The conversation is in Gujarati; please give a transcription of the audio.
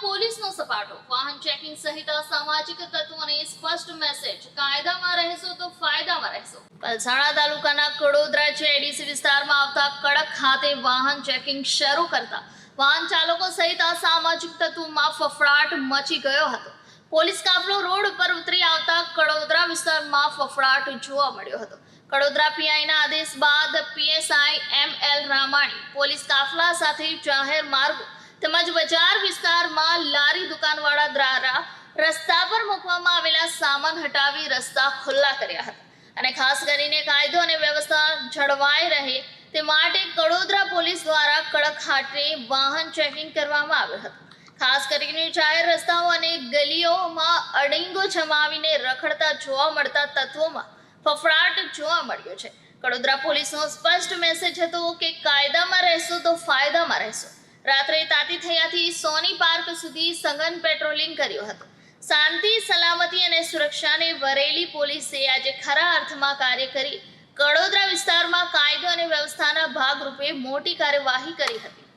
પોલીસનો સપાટો. વાહન ચેકિંગ સહિત સામાજિક તત્વોને સ્પષ્ટ મેસેજ કાયદામાં રહેશો તો ફાયદામાં રહેશો. પલસાણા તાલુકાના કડોદરા જેડીસી વિસ્તારમાં આવતા કડક ખાતે વાહન ચેકિંગ શરૂ કરતા વાહન ચાલકો સહિત સામાજિક તત્વોમાં ફફડાટ મચી ગયો હતો. પોલીસ કાફલો રોડ પર ઉતરી આવતા કડોદરા વિસ્તારમાં ફફડાટ જોવા મળ્યો હતો. કડોદરા પીઆઈના આદેશ બાદ PSI M L Ramani police કાફલા સાથે જાહેર માર્ગો તેમજ દુકાનવાળા દ્વારા રસ્તા પર મૂકવામાં આવેલા સામાન હટાવી રસ્તા ખુલ્લા કર્યા હતા. અને ખાસ કરીને કાયદો અને વ્યવસ્થા જળવાઈ રહે તે માટે કડોદરા પોલીસ દ્વારા કડક હાટે વાહન ચેકિંગ કરવામાં આવ્યું હતું. ખાસ કરીને જાહેર રસ્તાઓ અને ગલીઓમાં અડીંગો જમાવીને રખડતા જોવા મળતા તત્વોમાં ફફડાટ જોવા મળ્યો છે. કડોદરા પોલીસનો સ્પષ્ટ મેસેજ હતો કે કાયદામાં રહેશો તો ફાયદામાં રહેશો. રાત્રે તાતી પાર્ક સુધી સઘન પેટ્રોલિંગ કર્યું હતું. શાંતિ, સલામતી અને સુરક્ષાને વરેલી પોલીસે આજે ખરા અર્થમાં કાર્ય કરી કડોદરા વિસ્તારમાં કાયદો અને વ્યવસ્થાના ભાગરૂપે મોટી કાર્યવાહી કરી હતી.